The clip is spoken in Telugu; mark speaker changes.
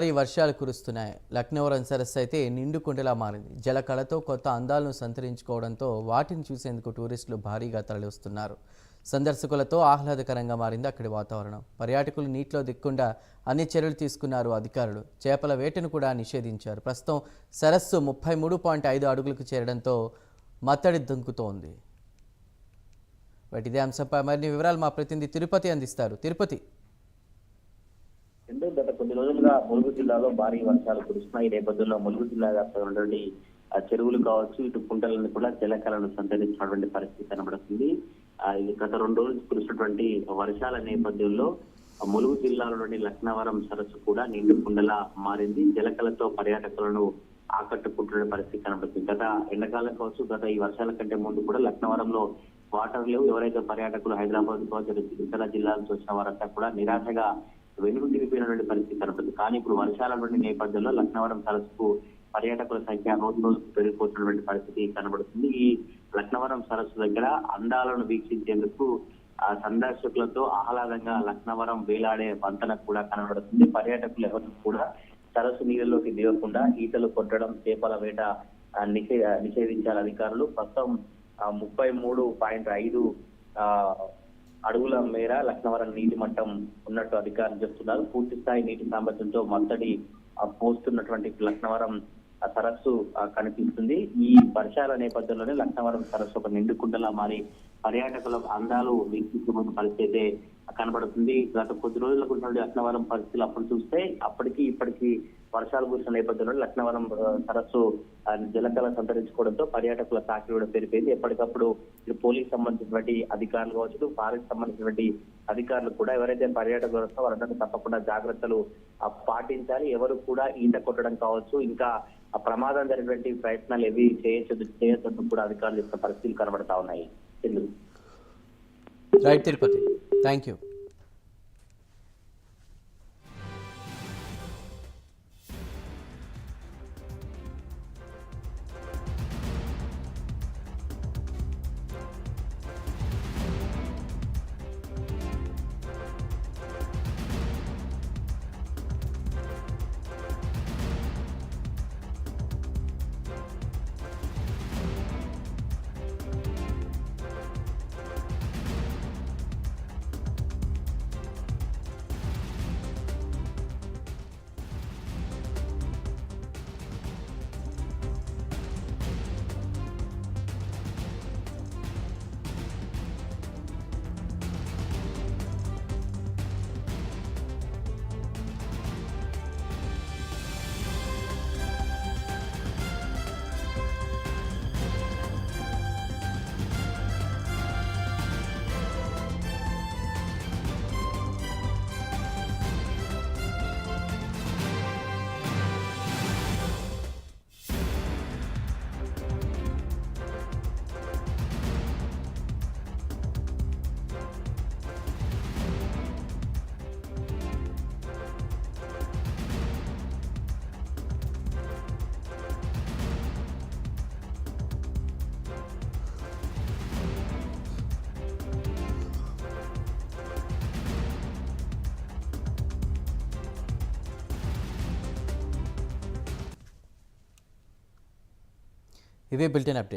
Speaker 1: భారీ వర్షాలు కురుస్తున్నాయి. లక్నవరం సరస్సు అయితే నిండుకుండలా మారింది. జలకళతో కొత్త అందాలను సంతరించుకోవడంతో వాటిని చూసేందుకు టూరిస్టులు భారీగా తరలివస్తున్నారు. సందర్శకులతో ఆహ్లాదకరంగా మారింది అక్కడి వాతావరణం. పర్యాటకులు నీటిలో దిక్కుండా అన్ని చర్యలు తీసుకున్నారు అధికారులు. చేపల వేటను కూడా నిషేధించారు. ప్రస్తుతం సరస్సు ముప్పై మూడు పాయింట్ ఐదు అడుగులకు చేరడంతో మత్తడి దుంకుతోంది. వాటి ఇదే అంశంపై మరిన్ని వివరాలు మా ప్రతినిధి తిరుపతి అందిస్తారు. తిరుపతి.
Speaker 2: రెండు గత కొన్ని రోజులుగా ములుగు జిల్లాలో భారీ వర్షాలు కురుస్తున్నాయి. ఈ నేపథ్యంలో ములుగు జిల్లా వ్యాప్తంగా ఆ చెరువులు కావచ్చు ఇటు కుంటలను కూడా జలకళను సంతరించినటువంటి పరిస్థితి కనబడుతుంది. ఆ, ఇది గత రెండు రోజులు కురిసినటువంటి వర్షాల నేపథ్యంలో ములుగు జిల్లాలోని లక్నవరం సరస్సు కూడా నిండు కుండలా మారింది. జలకలతో పర్యాటకులను ఆకట్టుకుంటున్న పరిస్థితి కనబడుతుంది. గత ఎండాకాలం కావచ్చు గత ఈ వర్షాల కంటే ముందు కూడా లక్నవరంలో వాటర్ లేవు. ఎవరైతే పర్యాటకులు హైదరాబాద్ కావచ్చు ఇతర జిల్లాల చూసిన వచ్చిన వారంతా కూడా నిరాశగా వెనుక తిరిగిపోయినటువంటి పరిస్థితి కనబడుతుంది కానీ ఇప్పుడు వర్షాల నుండి నేపథ్యంలో లక్నవరం సరస్సుకు పర్యాటకుల సంఖ్య రోజు రోజు పెరిగిపోతున్నటువంటి పరిస్థితి కనబడుతుంది. ఈ లక్నవరం సరస్సు దగ్గర అందాలను వీక్షించేందుకు ఆ సందర్శకులతో ఆహ్లాదంగా లక్నవరం వేలాడే వంతన కూడా కనబడుతుంది. పర్యాటకులు ఎవరు కూడా సరస్సు నీళ్ళలోకి దిగకుండా ఈతలు కొట్టడం చేపల వేట నిషే నిషేధించాలి అధికారులు ప్రస్తుతం ముప్పై మూడు పాయింట్ ఐదు ఆ, అడుగుల మేర లక్నవరం నీటి మట్టం ఉన్నట్టు అధికారులు చెప్తున్నారు. పూర్తి స్థాయి నీటి సామర్థ్యంతో మత్తడి పోస్తున్నటువంటి లక్నవరం సరస్సు కనిపిస్తుంది. ఈ వర్షాల నేపథ్యంలోనే లక్నవరం సరస్సు ఒక నిండుకుండలా మారి పర్యాటకుల అందాలు వీక్షించుకున్న పరిస్థితి అయితే కనబడుతుంది గత కొద్ది రోజులకు ఉన్నటువంటి లక్నవరం పరిస్థితులు అప్పుడు చూస్తే అప్పటికి ఇప్పటికీ వర్షాలు కురిసిన నేపథ్యంలో లక్నవరం సరస్సు ఆ, జలకళ సంతరించుకోవడంతో పర్యాటకుల తాకిడి కూడా పెరిపోయింది. ఎప్పటికప్పుడు పోలీస్ సంబంధించినటువంటి అధికారులు కావచ్చు ఫారెస్ట్ సంబంధించినటువంటి అధికారులు కూడా ఎవరైతే పర్యాటకులు వస్తారో వారందరూ తప్పకుండా జాగ్రత్తలు పాటించాలి. ఎవరు కూడా ఈత కొట్టడం కావచ్చు ఇంకా ఆ ప్రమాదం జరిగినటువంటి ప్రయత్నాలు ఏవి చేయొచ్చు చేయొద్దు కూడా అధికారులు చెప్తున్న పరిస్థితులు కనబడతా ఉన్నాయి.
Speaker 1: రైట్ తిరుపతి. Thank you. ఇవే బులెటిన్ అప్డేట్